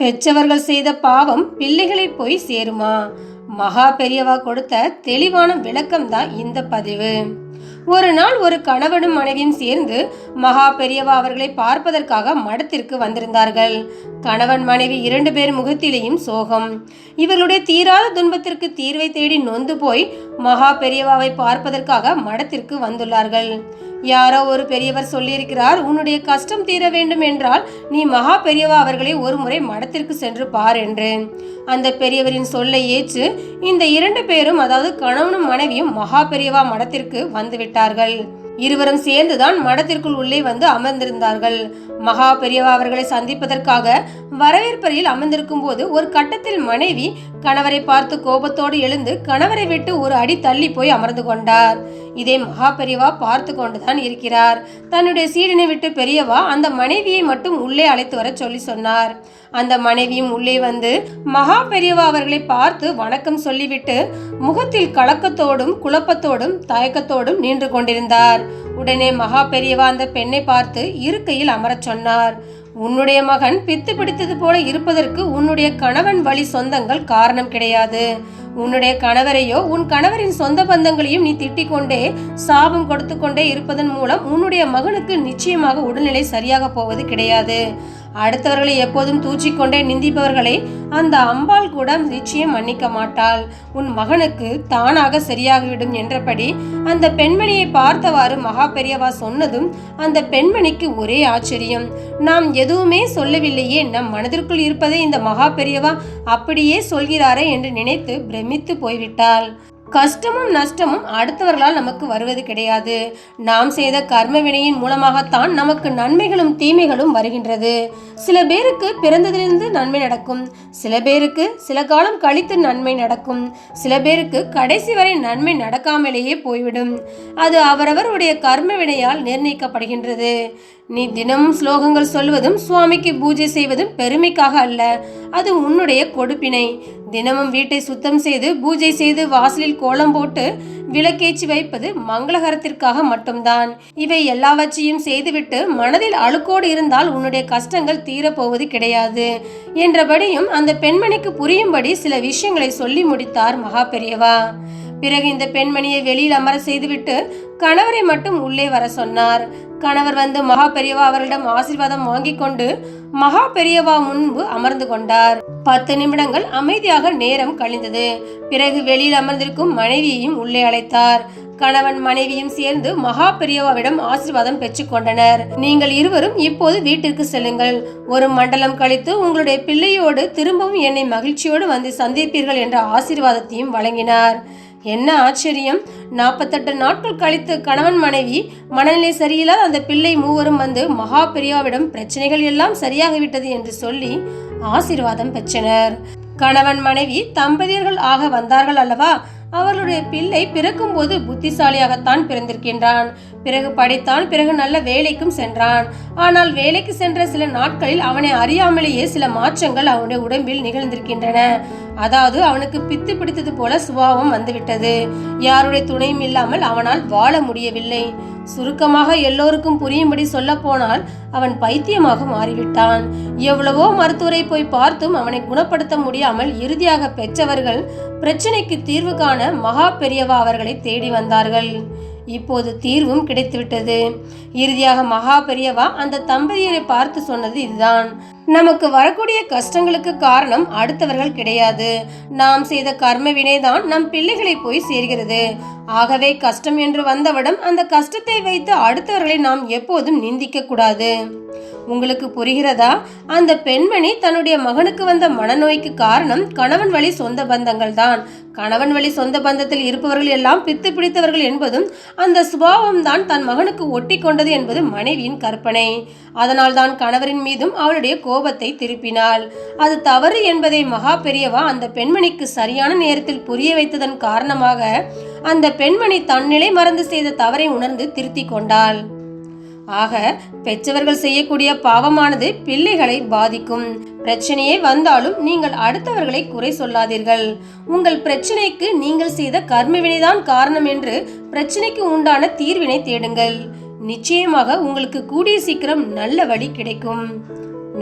பெற்றவர்கள் செய்த பாவம் பிள்ளைகளை போய் சேருமா? மகா பெரியவா கொடுத்த தெளிவான விளக்கம் தான் இந்த பதிவு. ஒரு நாள் ஒரு கணவனும் மனைவியும் சேர்ந்து மகா பெரியவா அவர்களை பார்ப்பதற்காக மடத்திற்கு வந்திருந்தார்கள். கணவன் மனைவி இரண்டு பேர் முகத்திலேயும் சோகம். இவர்களுடைய தீராத துன்பத்திற்கு தீர்வை தேடி நொந்து போய் மகா பெரியவாவை பார்ப்பதற்காக மடத்திற்கு வந்துள்ளார்கள். யாரோ ஒரு பெரியவர் சொல்லியிருக்கிறார் உன்னுடைய கஷ்டம் தீர வேண்டும் என்றால் நீ மகா பெரியவா அவர்களை ஒரு முறை மடத்திற்கு சென்று பார் என்று. அந்த பெரியவரின் சொல்லை ஏற்று இந்த இரண்டு பேரும் அதாவது கணவனும் மனைவியும் மகா பெரியவா மடத்திற்கு வந்துவிட்டார்கள் இருவரும் சேர்ந்துதான் மடத்திற்குள் உள்ளே வந்து அமர்ந்திருந்தார்கள். மகா பெரியவா அவர்களை சந்திப்பதற்காக வரவேற்பறையில் அமர்ந்திருக்கும் போது ஒரு கட்டத்தில் மனைவி கணவரை பார்த்து கோபத்தோடு எழுந்து கணவரை விட்டு ஒரு அடி தள்ளி போய் அமர்ந்து கொண்டார். இதை மகாபெரிவா பார்த்து கொண்டுதான் இருக்கிறார். தன்னுடைய சீடனை விட்டு பெரியவா அந்த மனைவியை மட்டும் உள்ளே அழைத்து வர சொல்லி சொன்னார். அந்த மனைவியும் உள்ளே வந்து மகா பெரியவா அவர்களை பார்த்து வணக்கம் சொல்லிவிட்டு முகத்தில் கலக்கத்தோடும் குழப்பத்தோடும் தயக்கத்தோடும் நின்று கொண்டிருந்தார். உடனே மகா பெரியவா அந்த பெண்ணை பார்த்து இருக்கையில் அமரச் சொன்னார். உன்னுடைய மகன் பித்து பிடித்தது போல இருப்பதற்கு உன்னுடைய கணவன் வழி சொந்தங்கள் காரணம் கிடையாது. உன்னுடைய கணவரையோ உன் கணவரின் சொந்த பந்தங்களையும் நீ திட்டிக் கொண்டே சாபம் கொடுத்து கொண்டே இருப்பதன் மூலம் உன்னுடைய மகனுக்கு நிச்சயமாக உடல்நிலை சரியாக போவது கிடையாது. அடுத்தவர்களை எப்போதும் தூச்சிக்கொண்டே நிந்திப்பவர்களை அந்த அம்பாள் கூட நிச்சயம் மன்னிக்க மாட்டாள். உன் மகனுக்கு தானாக சரியாகிவிடும் என்றபடி அந்த பெண்மணியை பார்த்தவாறு மகா பெரியவா சொன்னதும் அந்த பெண்மணிக்கு ஒரே ஆச்சரியம். நாம் எதுவுமே சொல்லவில்லையே நம் மனதிற்குள் இருப்பதை இந்த மகா பெரியவா அப்படியே சொல்கிறாரே என்று நினைத்து பிரமித்து போய்விட்டாள். கஷ்டமும் நஷ்டமும் அடுத்தவர்களால் நமக்கு வருவது கிடையாது. நாம் செய்த கர்ம வினையின் மூலமாகத்தான் நமக்கு நன்மைகளும் தீமைகளும் வருகின்றது. சில பேருக்கு பிறந்ததிலிருந்து நன்மை நடக்கும். சில பேருக்கு சில காலம் கழித்து நன்மை நடக்கும். சில பேருக்கு கடைசி வரை நன்மை நடக்காமலேயே போய்விடும். அது அவரவருடைய கர்ம வினையால் நிர்ணயிக்கப்படுகின்றது. நீ தினமும் ஸ்லோகங்கள் சொல்வதும் சுவாமிக்கு பூஜை செய்வதும் பெருமைக்காக அல்ல. அது உன்னுடைய கொடுப்பினை. தினமும் வீட்டை சுத்தம் செய்து பூஜை செய்து வாசலில் கோலம் போட்டு விளக்கேற்றி வைப்பது மங்களகரத்திற்காக மட்டும்தான். இவை எல்லாவற்றையும் செய்துவிட்டு மனதில் அழுக்கோடு இருந்தால் உன்னுடைய கஷ்டங்கள் தீரப்போவது கிடையாது என்றபடியும் அந்த பெண்மணிக்கு புரியும்படி சில விஷயங்களை சொல்லி முடித்தார் மகா பெரியவா. பிறகு இந்த பெண்மணியை வெளியில் அமர செய்துவிட்டு கணவரை மட்டும் உள்ளே வர சொன்னார். கணவர் வந்து மகா பெரியவா அவர்களிடம் ஆசீர்வாதம் வாங்கிக் கொண்டு மகா பெரியவா முன்பு அமர்ந்து கொண்டார். பத்து நிமிடங்கள் அமைதியாக நேரம் கழிந்தது. பிறகு வெளியில் அமர்ந்திருக்கும் மனைவியையும் உள்ளே அழைத்தார். கணவன் மனைவியும் சேர்ந்து மகா பெரியவாவிடம் ஆசிர்வாதம் பெற்றுக்கொண்டனர் நீங்கள் இருவரும் இப்போது வீட்டிற்கு செல்லுங்கள். ஒரு மண்டலம் கழித்து உங்களுடைய பிள்ளையோடு திரும்பவும் என்னை மகிழ்ச்சியோடு வந்து சந்திப்பீர்கள் என்ற ஆசீர்வாதத்தையும் வழங்கினார். என்ன ஆச்சரியம்? நாற்பத்தெட்டு நாட்கள் கழித்து கணவன் மனைவி மனநிலை சரியில்லாத அந்த பிள்ளை மூவரும் வந்து மகா பெரியாவிடம் பிரச்சனைகள் எல்லாம் சரியாகிவிட்டது என்று சொல்லி ஆசீர்வாதம் பெற்றனர். கணவன் மனைவி தம்பதியர்கள் ஆக வந்தார்கள் அல்லவா? அவர்களுடைய பிள்ளை பிறக்கும்போது புத்திசாலியாகத்தான் பிறந்திருக்கின்றான். பிறகு படித்தான் பிறகு நல்ல வேலைக்கும் சென்றான். ஆனால் வேலைக்கு சென்ற சில நாட்களில் அவனை அறியாமலேயே சில மாற்றங்கள் அவனுடைய உடம்பில் நிகழ்ந்திருக்கின்றன. அதாவது அவனுக்கு பித்து பிடித்தது போல சுபாவம் வந்துவிட்டது. யாருடைய துணையும் இல்லாமல் அவனால் வாழ முடியவில்லை. சுருக்கமாக எல்லோருக்கும் புரியும்படி சொல்ல போனால் அவன் பைத்தியமாக மாறிவிட்டான். எவ்வளவோ மருத்துவரை போய் பார்த்தும் அவனை குணப்படுத்த முடியாமல் இறுதியாக பெற்றவர்கள் பிரச்சனைக்கு தீர்வு காண மகா பெரியவா அவர்களை தேடி வந்தார்கள். இப்போது தீர்வும் கிடைத்துவிட்டது. இறுதியாக மகா பெரியவா அந்த தம்பதியரை பார்த்து சொன்னது இதுதான். நமக்கு வரக்கூடிய கஷ்டங்களுக்கு காரணம் அடுத்தவர்கள் கிடையாது. நாம் செய்த கர்ம வினைதான் நம் பிள்ளைகளை போய் சேர்கிறது. ஆகவே கஷ்டம் என்று வந்தவிடம் அந்த கஷ்டத்தை வைத்து அடுத்தவர்களை நாம் எப்போதும் நிந்திக்க கூடாது. உங்களுக்கு புரிகிறதா? அந்த பெண்மணி தன்னுடைய மகனுக்கு வந்த மனநோய்க்கு காரணம் கணவன் வழி சொந்த பந்தங்கள் தான். கணவன் வழி சொந்த பந்தத்தில் இருப்பவர்கள் எல்லாம் பித்து பிடித்தவர்கள் என்பதும் அந்த சுபாவம் தான் தன் மகனுக்கு ஒட்டி கொண்டது என்பது மனைவியின் கற்பனை. அதனால் தான் கணவரின் மீதும் அவளுடைய கோபத்தை திருப்பினாள். அது தவறு என்பதை மகா பெரியவா அந்த பெண்மணிக்கு சரியான நேரத்தில் புரிய வைத்ததன் காரணமாக அந்த பெண்மணி தன்னிலை மறந்து செய்த தவறை உணர்ந்து திருத்திக் கொண்டாள். ஆக பெற்றவர்கள் செய்யக்கூடிய பாவமானது பிள்ளைகளை பாதிக்கும். பிரச்சனையே வந்தாலும் நீங்கள் அடுத்தவர்களை குறை சொல்லாதீர்கள். உங்கள் பிரச்சனைக்கு நீங்கள் செய்த கர்மவினைதான் காரணம் என்று பிரச்சனைக்கு உண்டான தீர்வினை தேடுங்கள். நிச்சயமாக உங்களுக்கு கூடிய சீக்கிரம் நல்ல வழி கிடைக்கும்.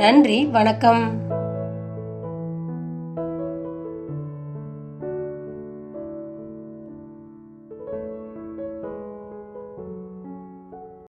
நன்றி வணக்கம்.